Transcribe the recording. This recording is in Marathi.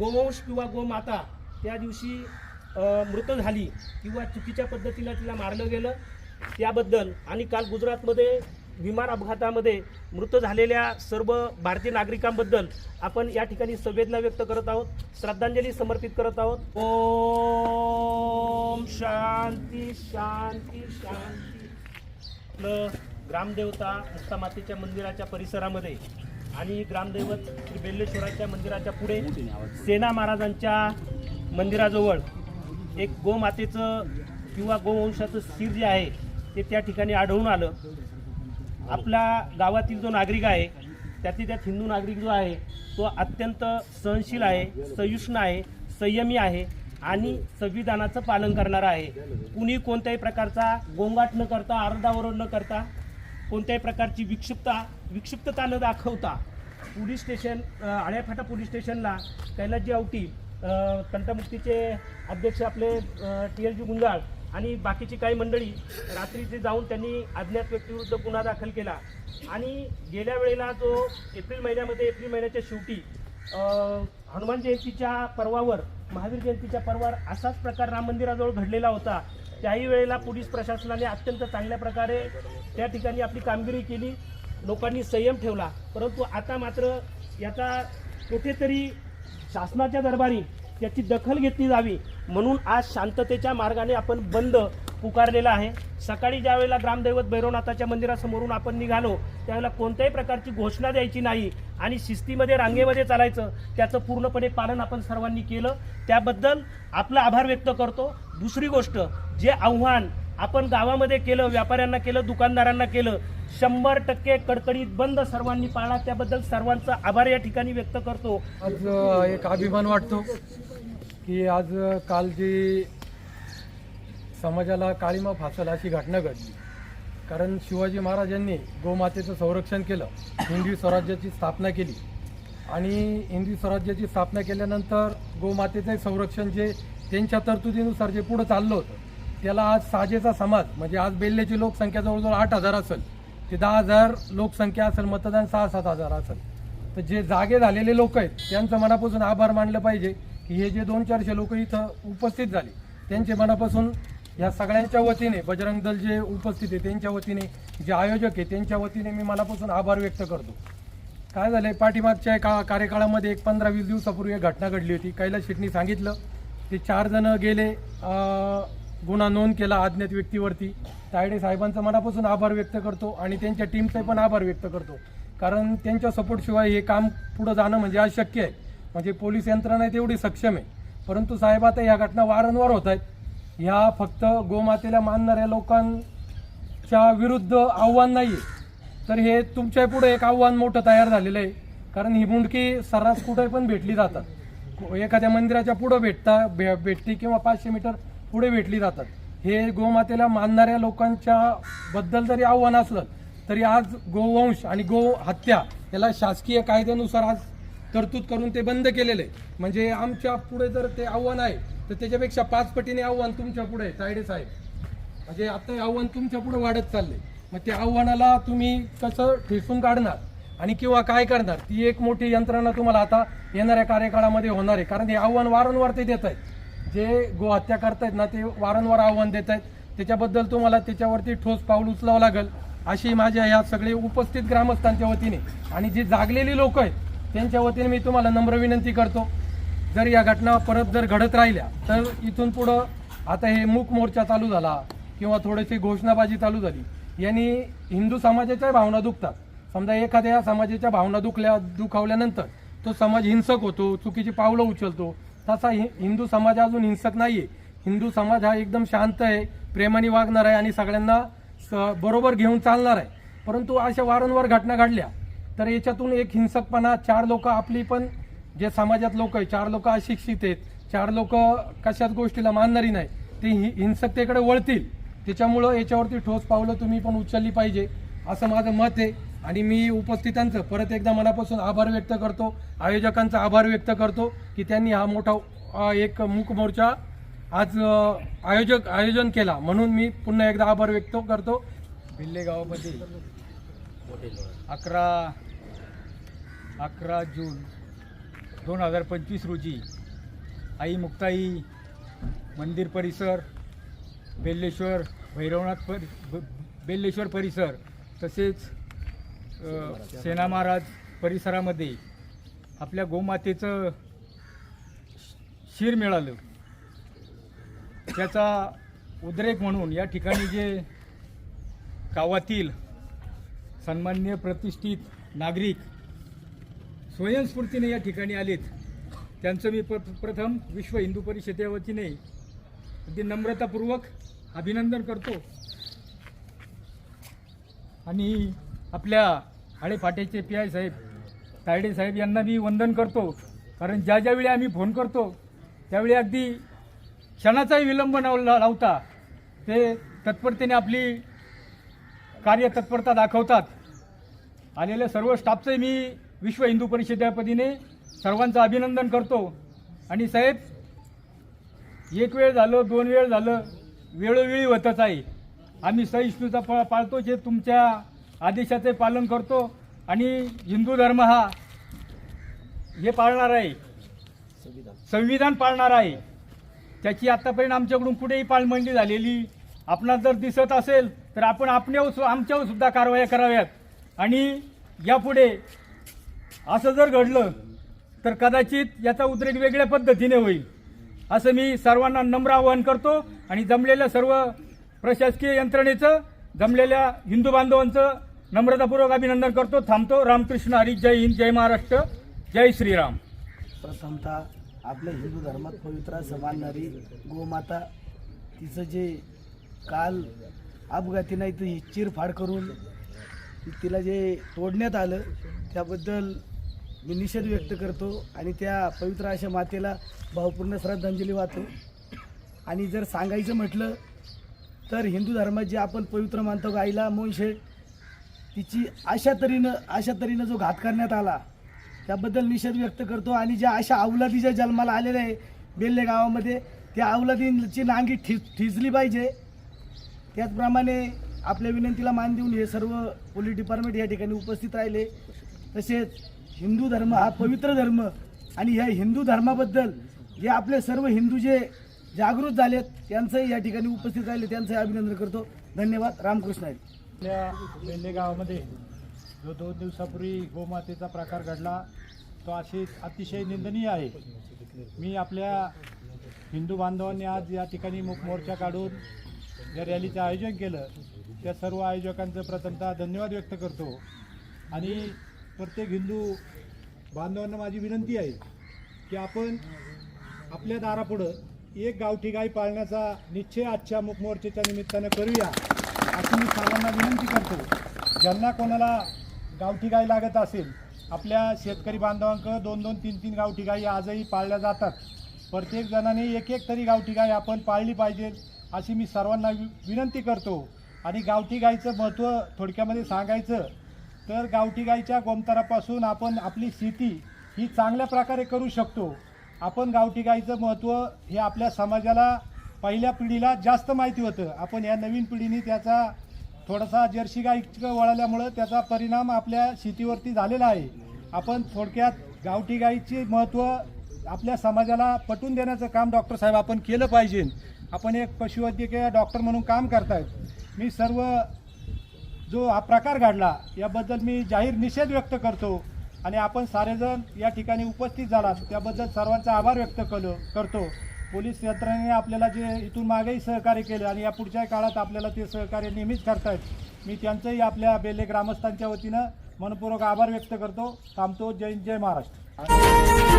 गोवंश किंवा गोमाता त्या दिवशी मृत झाली किंवा चुकीच्या पद्धतीला तिला मारलं गेलं त्याबद्दल आणि काल गुजरातमध्ये विमान अपघातामध्ये मृत झालेल्या सर्व भारतीय नागरिकांबद्दल आपण या ठिकाणी संवेदना व्यक्त करत आहोत श्रद्धांजली समर्पित करत आहोत. ओम शांती शांती शांती. ग्रामदेवता मुक्तामातेच्या मंदिराच्या परिसरामध्ये आणि ग्रामदैवत श्री बेल्लेश्वराच्या मंदिराच्या पुढे सेना महाराजांच्या मंदिराजवळ एक गोमातेचं किंवा गोवंशाचं स्थिर जे आहे ते त्या ठिकाणी आढळून आलं. आपल्या गावातील जो नागरिक आहे त्यातील त्यात हिंदू नागरिक जो आहे तो अत्यंत सहनशील आहे सयुष्ण आहे संयमी आहे आणि संविधानाचं पालन करणारा आहे. कुणी कोणत्याही प्रकारचा गोंगाट न करता आरडाओरड न करता कोणत्याही प्रकारची विक्षिप्तता विक्षिप्तता न दाखवता पोलीस स्टेशन आळ्याफाटा पोलीस स्टेशनला कैलासजी आवटी अ, अध्यक्ष आपले टी एल जी गुंजाळ आणि बाकीची काही मंडळी रात्रीचे जाऊन त्यांनी अज्ञात व्यक्तीविरुद्ध गुन्हा दाखल केला. आणि गेल्या वेळेला जो एप्रिल महिन्यामध्ये एप्रिल महिन्याच्या शेवटी हनुमान जयंतीच्या पर्वावर महावीर जयंतीच्या पर्वावर असाच प्रकार राम मंदिराजवळ घडलेला होता त्याही वेळेला पोलीस प्रशासनाने अत्यंत चांगल्या प्रकारे त्या ठिकाणी आपली कामगिरी केली. लोकांनी संयम ठेवला. परंतु आता मात्र याचा कुठेतरी शासनाच्या दरबारी याची दखल घेतली जावी म्हणून आज शांततेच्या मार्गाने आपण बंद पुकारलेला आहे. सकाळी ज्या वेळेला ग्रामदैवत भैरवनाथाच्या मंदिरासमोरून आपण निघालो त्यावेळेला कोणत्याही प्रकारची घोषणा द्यायची नाही आणि शिस्तीमध्ये रांगेमध्ये चालायचं त्याचं पूर्णपणे पालन आपण सर्वांनी केलं. त्याबद्दल आपला आभार व्यक्त करतो. दुसरी गोष्ट जे आव्हान आपण गावामध्ये केलं व्यापाऱ्यांना केलं दुकानदारांना केलं शंभर टक्के कडकडीत बंद सर्वांनी पाळला त्याबद्दल सर्वांचा आभार या ठिकाणी व्यक्त करतो. आज एक अभिमान वाटतो की आज काल जी समाजाला काळीमा फासल अशी घटना घडली. कारण शिवाजी महाराजांनी गोमातेचं संरक्षण केलं हिंदवी स्वराज्याची स्थापना केली. आणि हिंदवी स्वराज्याची स्थापना केल्यानंतर गोमातेचं संरक्षण जे त्यांच्या तरतुदीनुसार जे पुढं चाललं होतं त्याला आज साजेचा समाज म्हणजे आज बेल्ल्याची लोकसंख्या जवळजवळ आठ हजार असेल. ते दहा हजार लोकसंख्या असेल मतदान सहा सात हजार असेल. तर जे जागे झालेले लोक आहेत त्यांचं मनापासून आभार मानलं पाहिजे की हे जे दोन चारशे लोक इथं उपस्थित झाले त्यांचे मनापासून या सगळ्यांच्या वतीने बजरंग दल जे उपस्थित आहे त्यांच्या वतीने जे आयोजक आहे त्यांच्या वतीने मी मनापासून आभार व्यक्त करतो. काय झालंय पाठीमागच्या एका कार्यकाळामध्ये एक पंधरा वीस दिवसापूर्वी एक घटना घडली होती. कैलास शेटनी सांगितलं ते चार जण गेले गुन्हा नोंद केला अज्ञात व्यक्तीवरती. तायडे साहेबांचा मनापासून आभार व्यक्त करतो आणि त्यांच्या टीमचे पण आभार व्यक्त करतो. कारण त्यांच्या सपोर्टशिवाय हे काम पुढं जाणं म्हणजे अशक्य आहे. म्हणजे पोलीस यंत्रणा तेवढी सक्षम आहे. परंतु साहेब आता ह्या घटना वारंवार होत आहेत. ह्या फक्त गोमातेला मानणाऱ्या लोकांच्या विरुद्ध आव्हान नाही तर हे तुमच्यापुढे एक आव्हान मोठं तयार झालेलं आहे. कारण ही मुंडकी सर्रास कुठे पण भेटली जातात. एखाद्या मंदिराच्या पुढं भेटता भे भेटती किंवा पाचशे मीटर पुढे भेटली जातात. हे गोमातेला मानणाऱ्या लोकांच्या बद्दल जरी आव्हान असलं तरी आज गोवंश आणि गो हत्या याला शासकीय कायद्यानुसार आज तरतूद करून ते बंद केलेलं. आहे म्हणजे आमच्या पुढे जर ते आव्हान आहे तर त्याच्यापेक्षा पाच पटीने आव्हान तुमच्यापुढे आहे तायडे साहेब. म्हणजे आता हे आव्हान तुमच्यापुढे वाढत चालले. मग त्या आव्हानाला तुम्ही कसं ठेसून काढणार आणि किंवा काय करणार? ती एक मोठी यंत्रणा तुम्हाला आता येणाऱ्या कार्यकाळामध्ये होणार आहे. कारण हे आव्हान वारंवार ते देत आहेत. जे गोहत्या करतायत ना ते वारंवार आव्हान देत आहेत त्याच्याबद्दल तुम्हाला त्याच्यावरती ठोस पाऊल उचलावं लागेल अशी माझ्या ह्या सगळे उपस्थित ग्रामस्थांच्या वतीने आणि जी जागलेली लोक आहेत त्यांच्या वतीने मी तुम्हाला नम्र विनंती करतो. जर या घटना परत जर घडत राहिल्या तर इथून पुढं आता हे मूक मोर्चा चालू झाला किंवा थोडीशी घोषणाबाजी चालू झाली यांनी हिंदू समाजाच्या भावना दुखतात. समजा एखाद्या समाजाच्या भावना दुखल्या दुखावल्यानंतर तो समाज हिंसक होतो चुकीची पावलं उचलतो तसा हि- हिंदू समाज अजून हिंसक नाहीये. हिंदू समाज हा एकदम शांत आहे प्रेमाने वागणार आहे आणि सगळ्यांना स- बरोबर घेऊन चालणार आहे. परंतु अशा वारंवार घटना घडल्या तर याच्यातून एक हिंसकपणा चार लोक आपली पण जे समाजात लोक आहे चार लोक अशिक्षित आहेत चार लोक कशाच गोष्टीला मानणारी नाही ते हि- हिंसकतेकडे वळतील. त्याच्यामुळं याच्यावरती ठोस पावलं तुम्ही पण उचलली पाहिजे. असं माझं मत आहे. आणि मी उपस्थितांचं परत एकदा मनापासून आभार व्यक्त करतो. आयोजकांचा आभार व्यक्त करतो की त्यांनी हा मोठा एक मूक मोर्चा आज आयोजक आयोजन केला. म्हणून मी पुन्हा एकदा आभार व्यक्त करतो. भिल्ले गावामध्ये अकरा अकरा जून दोन हजार पंचवीस रोजी आई मुक्ताई मंदिर परिसर बेल्लेश्वर भैरवनाथ पर बेल्लेश्वर परिसर तसेच सेना महाराज परिसरामध्ये आपल्या गोमातेचं शिर मिळालं. त्याचा उद्रेक म्हणून या ठिकाणी जे गावातील सन्मान्य प्रतिष्ठित नागरिक स्वयंस्फूर्तीने या ठिकाणी आलेत त्यांचं मी प्र प्रथम विश्व हिंदू परिषदेच्या वतीने अगदी नम्रतापूर्वक अभिनंदन करतो. आणि आपल्या हाडेफाट्याचे पी आय साहेब तायडे साहेब यांना मी वंदन करतो. कारण ज्या ज्यावेळी आम्ही फोन करतो त्यावेळी अगदी क्षणाचाही विलंब न लावता ते तत्परतेने आपली कार्यतत्परता दाखवतात. आलेल्या सर्व स्टाफचंही मी विश्व हिंदू परिषदेच्या पतीने सर्वांचं अभिनंदन करतो. आणि साहेब एक वेळ झालं दोन वेळ झालं वेळोवेळी होतच आहे. आम्ही सहिष्णुता पा पाळतो जे तुमच्या आदेशाचे पालन करतो. आणि हिंदू धर्म हा हे पाळणार आहे. संविधान पाळणार आहे. त्याची आत्तापर्यंत आमच्याकडून कुठेही पाळमंडी झालेली आपणास जर दिसत असेल तर आपण आपल्यावर सु- आमच्यावर सुद्धा कारवाया कराव्यात. आणि यापुढे असं जर घडलं तर कदाचित याचा उद्रेक वेगळ्या पद्धतीने होईल. असं मी सर्वांना नम्र आवाहन करतो. आणि जमलेल्या सर्व प्रशासकीय यंत्रणेचं जमलेल्या हिंदू बांधवांचं नम्रतापूर्वक अभिनंदन करतो. थांबतो. रामकृष्ण हरी. जय हिंद जय महाराष्ट्र. जय श्रीराम. प्रथमतः आपल्या हिंदू धर्मात पवित्र असं गोमाता तिचं जे काल अपघाती नाही तर ही चिरफाड करून तिला जे तोडण्यात आलं त्याबद्दल मी निषेध व्यक्त करतो आणि त्या पवित्र अशा मातेला भावपूर्ण श्रद्धांजली वाहतो. आणि जर सांगायचं म्हटलं तर हिंदू धर्मात जे आपण पवित्र मानतो गाईला मोंशे तिची अशा तऱ्हेनं अशा तऱ्हेनं जो घात करण्यात आला त्याबद्दल निषेध व्यक्त करतो. आणि ज्या अशा अवलादी ज्या जन्माला आलेल्या आहे बेल्ले गावामध्ये त्या अवलादींची नांगी ठि ठिजली पाहिजे. त्याचप्रमाणे आपल्या विनंतीला मान देऊन हे सर्व पोलीस डिपार्टमेंट या ठिकाणी उपस्थित राहिले. तसेच हिंदू धर्म हा पवित्र धर्म. आणि ह्या हिंदू धर्माबद्दल जे आपले सर्व हिंदू जे जागृत झालेत. त्यांचंही या ठिकाणी उपस्थित राहिले. त्यांचंही अभिनंदन करतो. धन्यवाद. रामकृष्ण आहेत आपल्या बेल्ले गावामध्ये जो दोन दिवसापूर्वी गोमातेचा प्रकार घडला तो अशी अतिशय निंदनीय आहे. मी आपल्या हिंदू बांधवांनी आज या ठिकाणी मोर्चा काढून ज्या रॅलीचं आयोजन केलं. त्या सर्व आयोजकांचं प्रथमतः धन्यवाद व्यक्त करतो. आणि प्रत्येक हिंदू बांधवांना माझी विनंती आहे की आपण आपल्या दारापुढं एक गावठी गाय पाळण्याचा निश्चय आजच्या मुखमोर्चेच्या निमित्तानं करूया अशी मी सर्वांना विनंती करतो. ज्यांना कोणाला गावठी गाय लागत असेल आपल्या शेतकरी बांधवांकडं दोन दोन तीन तीन गावठी गायी आजही पाळल्या जातात. प्रत्येक जणाने एक एक तरी गावठी गाय आपण पाळली पाहिजे अशी मी सर्वांना वि- विनंती करतो. आणि गावठी गायचं महत्त्व थोडक्यामध्ये सांगायचं तर गावठी गायीच्या गोमतारापासून आपण आपली शेती ही चांगल्या प्रकारे करू शकतो. आपण गावठी गाईचं महत्त्व हे आपल्या समाजाला पहिल्या पिढीला जास्त माहिती होतं. आपण या नवीन पिढीने त्याचा थोडासा जर्सी गाई वळाल्यामुळं त्याचा परिणाम आपल्या शेतीवरती झालेला आहे. आपण थोडक्यात गावठी गाईचे महत्त्व आपल्या समाजाला पटवून देण्याचं काम डॉक्टर साहेब आपण केलं पाहिजे. आपण एक पशुवैद्यकीय डॉक्टर म्हणून काम करतायत. मी सर्व जो हा प्रकार घडला याबद्दल मी जाहीर निषेध व्यक्त करतो. आणि आपण सारेजण या ठिकाणी उपस्थित झालात. त्याबद्दल सर्वांचा आभार व्यक्त केलो करतो. पोलीस यंत्रणेने आपल्याला जे इथून मागेही सहकार्य केलं आणि या पुढच्या काळात आपल्याला ते सहकार्य नेहमीच करतायत. मी त्यांचंही आपल्या बेले ग्रामस्थांच्या वतीनं मनपूर्वक आभार व्यक्त करतो. थांबतो. जय जय महाराष्ट्र.